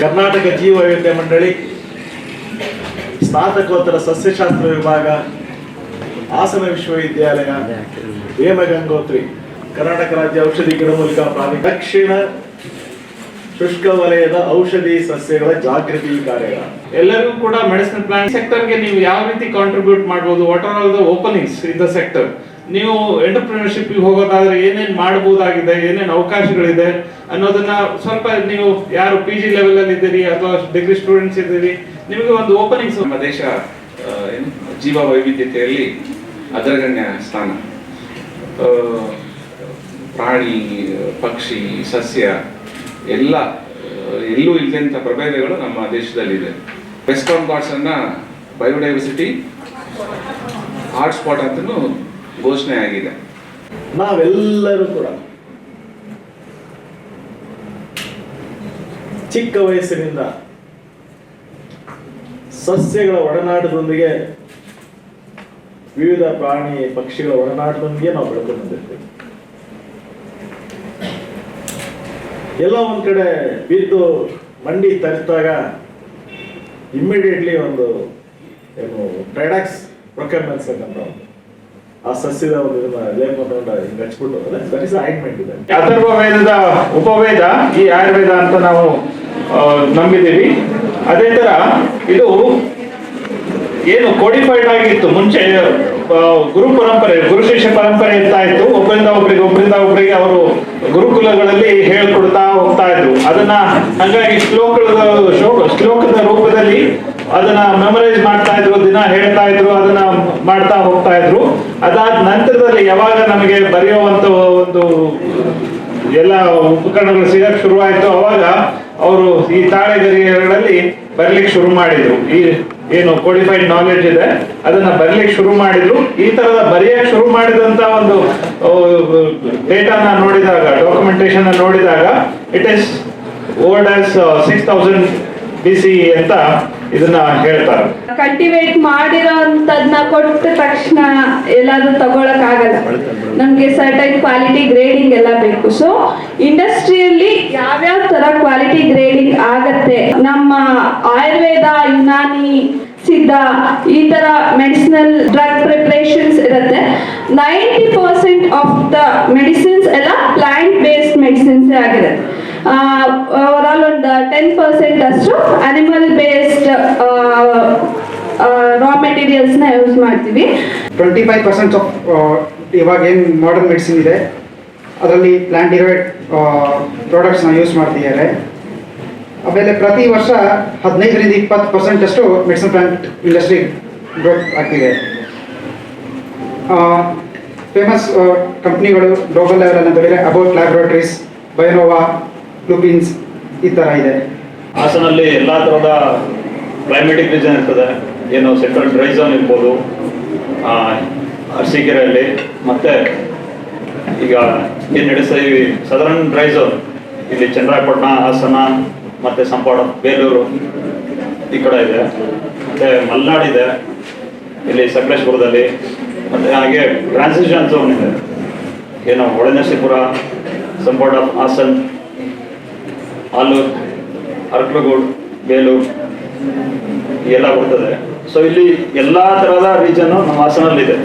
ಕರ್ನಾಟಕ ಜೀವ ವೈವಿಧ್ಯ ಮಂಡಳಿ, ಸ್ನಾತಕೋತ್ತರ ಸಸ್ಯಶಾಸ್ತ್ರ ವಿಭಾಗ, ಹಾಸನ ವಿಶ್ವವಿದ್ಯಾಲಯ, ಹೇಮಗಂಗೋತ್ರಿ, ಕರ್ನಾಟಕ ರಾಜ್ಯ ಔಷಧಿ ಗಿಡಮೂಲಿಕಾ ಪ್ರಾಣಿ ದಕ್ಷಿಣ ಶುಷ್ಕ ವಲಯದ ಔಷಧಿ ಸಸ್ಯಗಳ ಜಾಗೃತಿ ಕಾರ್ಯ ಎಲ್ಲರಿಗೂ ಕೂಡ ಮೆಡಿಸಿನ್ ಪ್ಲಾಂಟ್ ಸೆಕ್ಟರ್ಗೆ ನೀವು ಯಾವ ರೀತಿ ಕಾಂಟ್ರಿಬ್ಯೂಟ್ ಮಾಡಬಹುದು what are all the openings in the sector ನೀವು ಎಂಟರ್ಪ್ರಿನರ್ಶಿಪ್ ಹೋಗೋದಾದ್ರೆ ಏನೇನು ಮಾಡಬಹುದಾಗಿದೆ ಏನೇನು ಅವಕಾಶಗಳಿದೆ ಅನ್ನೋದನ್ನ ಸ್ವಲ್ಪ ನೀವು ಯಾರು ಪಿ ಜಿ ಲೆವೆಲ್ ಅಲ್ಲಿ ಇದ್ದೀರಿ ಅಥವಾ ಡಿಗ್ರಿ ಸ್ಟೂಡೆಂಟ್ಸ್ ಇದ್ದೀರಿ, ನಿಮಗೆ ಒಂದು ಓಪನಿಂಗ್ಸ್ ನಮ್ಮ ದೇಶ ಜೀವ ವೈವಿಧ್ಯತೆಯಲ್ಲಿ ಅಗ್ರಗಣ್ಯ ಸ್ಥಾನ. ಪ್ರಾಣಿ, ಪಕ್ಷಿ, ಸಸ್ಯ, ಎಲ್ಲ, ಎಲ್ಲೂ ಇಲ್ಲದಂಥ ಪ್ರಭೇದಗಳು ನಮ್ಮ ದೇಶದಲ್ಲಿದೆ. ವೆಸ್ಟರ್ನ್ ಅನ್ನ ಬಯೋಡೈವರ್ಸಿಟಿ ಹಾಟ್ಸ್ಪಾಟ್ ಅಂತಲೂ ಘೋಷಣೆ ಆಗಿದೆ. ನಾವೆಲ್ಲರೂ ಕೂಡ ಚಿಕ್ಕ ವಯಸ್ಸಿನಿಂದ ಸಸ್ಯಗಳ ಒಡನಾಟದೊಂದಿಗೆ ವಿವಿಧ ಪ್ರಾಣಿ ಪಕ್ಷಿಗಳ ಒಡನಾಟದೊಂದಿಗೆ ನಾವು ಬೆಳ್ಕೊಂಡು ಬಂದಿರ್ತೀವಿ. ಎಲ್ಲ ಒಂದ್ ಕಡೆ ಬಿದ್ದು ಮಂಡಿ ತರಿಸಿದಾಗ ಇಮ್ಮಿಡಿಯೇಟ್ಲಿ ಒಂದು ಏನು ಟ್ರೈಡಾಕ್ಸ್ ಪ್ರೊಕ್ಯೂರ್ಮೆಂಟ್ಸ್ ಅಂತ. ಆ ಸಸ್ಯದ ಒಂದು ಹಚ್ಬಿಟ್ಟು ದಟ್ ಇಸ್ ಇದೆ. ಅಥರ್ವ ವೇದದ ಉಪವೇದ, ಈ ಆಯುರ್ವೇದ ಅಂತ ನಾವು ನಂಬಿದ್ದೀವಿ. ಅದೇ ತರ ಇದು ಏನು ಕೋಡಿಫೈಡ್ ಆಗಿತ್ತು. ಮುಂಚೆ ಗುರು ಪರಂಪರೆ, ಗುರು ಶಿಷ್ಯ ಪರಂಪರೆ ಇರ್ತಾ ಇತ್ತು. ಒಬ್ಬರಿಂದ ಒಬ್ಬರಿಗೆ ಒಬ್ಬರಿಂದ ಒಬ್ಬರಿಗೆ ಅವರು ಗುರುಕುಲಗಳಲ್ಲಿ ಹೇಳ್ಕೊಡ್ತಾ ಹೋಗ್ತಾ ಇದ್ರು. ಅದನ್ನ ಹಂಗಾಗಿ ಶ್ಲೋಕದ ಶ್ಲೋಕ- ಶ್ಲೋಕದ ರೂಪದಲ್ಲಿ ಅದನ್ನ ಮೆಮೊರೈಸ್ ಮಾಡ್ತಾ ಇದ್ರು, ದಿನ ಹೇಳ್ತಾ ಇದ್ರು, ಅದನ್ನ ಮಾಡ್ತಾ ಹೋಗ್ತಾ ಇದ್ರು. ಅದಾದ ನಂತರದಲ್ಲಿ ಯಾವಾಗ ನಮಗೆ ಬರೆಯುವಂತ ಒಂದು, ಎಲ್ಲ ಉಪಕರಣಗಳು ಸಿಗಕ್ ಶುರುವಾಯಿತು ಅವಾಗ ಅವರು ಈ ತಾಳೆಗರಿಗಳಲ್ಲಿ ಬರ್ಲಿಕ್ಕೆ ಶುರು ಮಾಡಿದ್ರು. ಈ ಏನು ಕೋಡಿಫೈಡ್ ನಾಲೆಡ್ಜ್ ಇದೆ, ಅದನ್ನ ಬರ್ಲಿಕ್ಕೆ ಶುರು ಮಾಡಿದ್ರು. ಈ ತರದ ಬರೆಯಕ್ ಶುರು ಮಾಡಿದಂತ ಒಂದು ಡೇಟಾನ ನೋಡಿದಾಗ ಡಾಕ್ಯುಮೆಂಟೇಶನ್ ನೋಡಿದಾಗ it is old as six thousand B C ಅಂತ ಇದನ್ನ ಹೇಳ್ತಾರೆ. ಕಲ್ಟಿವೇಟ್ ಮಾಡಿರೋಂಥದ್ನ ಕೊಟ್ಟ ತಕ್ಷಣ ಎಲ್ಲಾದ್ರೂ ತಗೊಳಕ್ ಆಗಲ್ಲ. ನಮ್ಗೆ ಸರ್ಟೈನ್ ಕ್ವಾಲಿಟಿ ಗ್ರೇಡಿಂಗ್ ಎಲ್ಲ ಬೇಕು. ಸೊ ಇಂಡಸ್ಟ್ರಿಯಲ್ಲಿ ಯಾವ್ಯಾವ ತರ ಕ್ವಾಲಿಟಿ ಗ್ರೇಡಿಂಗ್ ಆಗತ್ತೆ, ನಮ್ಮ ಆಯುರ್ವೇದ ಯುನಾನಿ ಸಿದ್ಧ ಈ ತರ ಮೆಡಿಸಿನಲ್ ಡ್ರಗ್ ಪ್ರಿಪ್ರೇಷನ್ಸ್ ಇರುತ್ತೆ. Ninety percent of the medicines ಎಲ್ಲ ಪ್ಲಾಂಟ್ ಬೇಸ್ಡ್ ಮೆಡಿಸಿನ್ಸ್ ಆಗಿದೆ ಓವರಾಲ್ ಒಂದು ಟೆನ್ ಪರ್ಸೆಂಟ್ ಅಷ್ಟು ಅನಿಮಲ್ ಬೇಸ್ಡ್ ರಾ ನ ಯೂಸ್ ಮಾಡ್ತೀವಿ. ಟ್ವೆಂಟಿ ಫೈವ್ ಪರ್ಸೆಂಟ್ ಆಫ್ ಇವಾಗ ಏನು ಮಾಡರ್ನ್ ಮೆಡಿಸಿನ್ ಇದೆ, ಅದರಲ್ಲಿ ಪ್ಲಾಂಟ್ ಡಿರೈಡ್ ಪ್ರಾಡಕ್ಟ್ಸ್ನ ಯೂಸ್ ಮಾಡ್ತಿದ್ದಾರೆ. ಆಮೇಲೆ ಪ್ರತಿ ವರ್ಷ ಹದಿನೈದರಿಂದ ಇಪ್ಪತ್ತು ಪರ್ಸೆಂಟ್ ಅಷ್ಟು ಮೆಡಿಸಿನ್ ಪ್ಲಾಂಟ್ ಇಂಡಸ್ಟ್ರಿ ಗ್ರೋತ್ ಆಗ್ತಿದೆ. ಫೇಮಸ್ ಕಂಪ್ನಿಗಳು ಗ್ಲೋಬಲ್ ಲೆವೆಲ್ ಅಂತ ಹೇಳಿದ್ರೆ ಅಬೌಟ್ ಲ್ಯಾಬ್ರೋಟರೀಸ್ ಬಯೋನೋವಾ ಲುಪಿನ್ಸ್ ಈ ಥರ ಇದೆ. ಹಾಸನಲ್ಲಿ ಎಲ್ಲ ಥರದ ಕ್ಲೈಮೆಟಿಕ್ ರೀಸನ್ ಇರ್ತದೆ. ಏನು ಸೆಂಟ್ರಲ್ ಡ್ರೈ ಝೋನ್ ಇರ್ಬೋದು ಅರಸೀಕೆರೆಯಲ್ಲಿ. ಮತ್ತೆ ಈಗ ಏನು ನಡೆಸ್ತಾ ಇದೀವಿ ಸದರನ್ ಡ್ರೈ ಝೋನ್ ಇಲ್ಲಿ ಚಂದ್ರಾಪಟ್ಟಣ ಹಾಸನ, ಮತ್ತೆ ಸಂಪಾಡ, ಬೇಲೂರು ಈ ಕಡೆ ಇದೆ. ಮತ್ತೆ ಮಲ್ನಾಡ್ ಇದೆ, ಇಲ್ಲಿ ಸಕಲೇಶ್ಪುರದಲ್ಲಿ. ಮತ್ತೆ ಹಾಗೆ ಟ್ರಾನ್ಸಿಷನ್ ಝೋನ್ ಇದೆ. ಏನು ಹೊಳೆನರಸೀಪುರ, ಸಂಪಾಡ, ಹಾಸನ್, ಆಲೂರು. ಅರ್ಕಲಗೂಡು ಬೇಲೂರು ಎಲ್ಲ ಬರ್ತದೆ ಸೊ ಇಲ್ಲಿ ಎಲ್ಲಾ ತರಹದ ರೀಜನ್ ನಮ್ಮ ಹಾಸನಲ್ಲಿ ಇದೆ